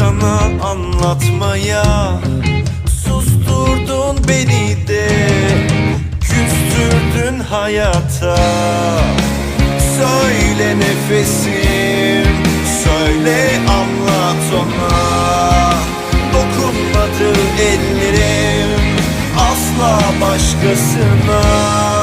sana anlatmaya Susturdun beni de küstürdün hayata. Söyle nefesim söyle anlat ona. Dokunmadı ellerim asla başkasına